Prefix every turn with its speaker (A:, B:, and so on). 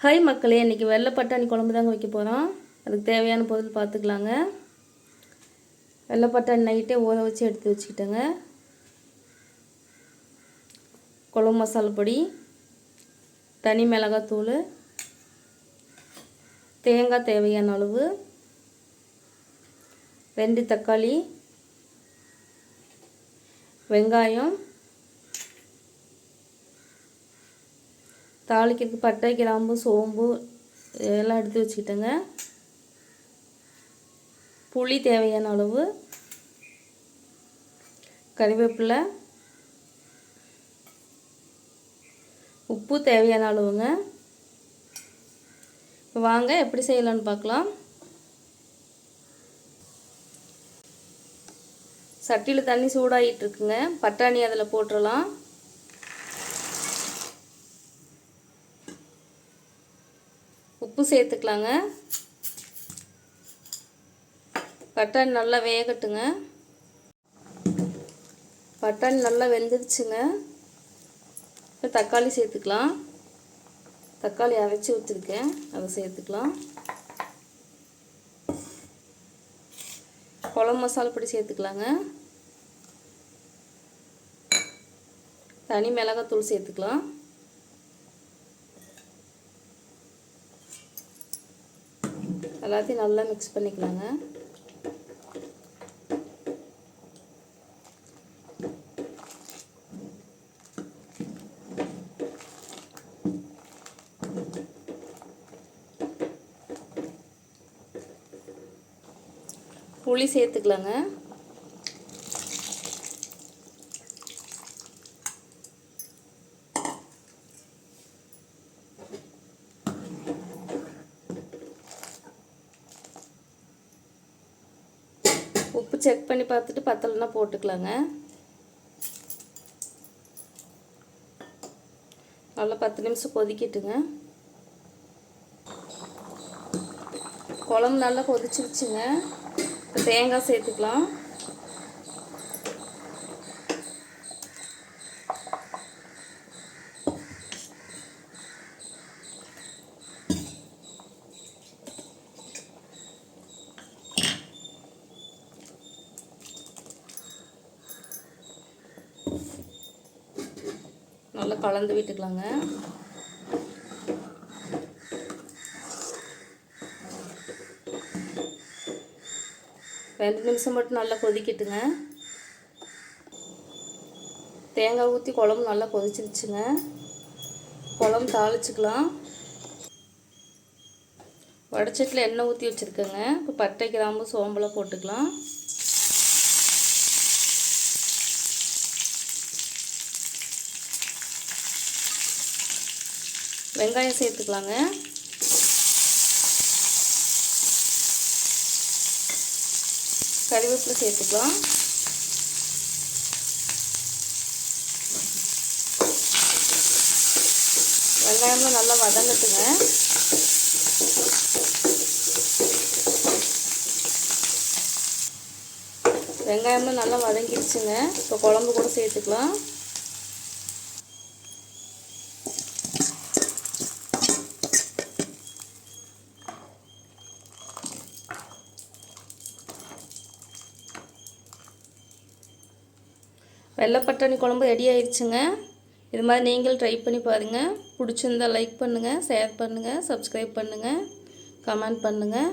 A: Hi மக்களே இன்றைக்கி வெள்ளை பட்டாணி குழம்பு தாங்க வைக்க போகிறோம் அதுக்கு தேவையான பொருள் பார்த்துக்கலாங்க வெள்ளை பட்டாணி நைட்டே ஊற வச்சு எடுத்து வச்சுக்கிட்டேங்க. குழம்பு மசாலா பொடி தனி மிளகாத்தூள் தேங்காய் தேவையான அளவு ரெண்டு தக்காளி வெங்காயம் தாளிக்கிறதுக்கு பட்டை கிராம்பு சோம்பு இதெல்லாம் எடுத்து வச்சுக்கிட்டேங்க. புளி தேவையான அளவு. கறிவேப்பிலை. உப்பு தேவையான அளவுங்க. வாங்க எப்படி செய்யலான்னு பார்க்கலாம். சட்டியில் தண்ணி சூடாகிட்டு இருக்குங்க. பட்டாணி அதில் போட்டுடலாம் உப்பு சேர்த்துக்கலாங்க. பட்டாணி நல்லா வேகட்டுங்க. பட்டாணி நல்லா வெந்துருச்சுங்க. இப்போ தக்காளி சேர்த்துக்கலாம். தக்காளி அரைச்சி வச்சுருக்கேன். அதை சேர்த்துக்கலாம். குழம்பு மசாலா பொடி சேர்த்துக்கலாங்க. தனி மிளகாத்தூள் சேர்த்துக்கலாம். எல்லாத்தையும் நல்லா மிக்ஸ் பண்ணிக்கலாங்க. புளி சேர்த்துக்கலாங்க. உப்பு செக் பண்ணி பார்த்துட்டு பத்தலைன்னா போட்டுக்கலாங்க. நல்லா பத்து நிமிஷம் கொதிக்கிட்டுங்க. குழம்பு நல்லா கொதிச்சிருச்சுங்க. இப்போ தேங்காய் சேர்த்துக்கலாம். நல்லா கலந்து விட்டுக்கலாங்க. ரெண்டு நிமிஷம் மட்டும் நல்லா கொதிக்கட்டுங்க. தேங்காய் ஊற்றி குழம்பு நல்லா கொதிச்சிருச்சுங்க. குழம்பு தாளிச்சுக்கலாம். வடச்சட்டில் எண்ணெய் ஊற்றி வச்சுருக்கேங்க. இப்போ பட்டை கிராம்பு சோம்பெல்லாம் போட்டுக்கலாம். வெங்காயம் சேர்த்துக்கலாங்க. கறிவேப்பிலை சேர்த்துக்கலாம். வெங்காயம்லாம் நல்லா வதங்கட்டுங்க. வெங்காயம்லாம் நல்லா வதங்கிடுச்சுங்க. இப்போ குழம்பு கூட சேர்த்துக்கலாம். வெள்ளைப்பட்டாணி குழம்பு ரெடி ஆயிடுச்சுங்க இது மாதிரி நீங்கள் ட்ரை பண்ணி பாருங்கள் பிடிச்சிருந்தா லைக் பண்ணுங்கள் ஷேர் பண்ணுங்கள் சப்ஸ்கிரைப் பண்ணுங்கள் கமெண்ட் பண்ணுங்கள்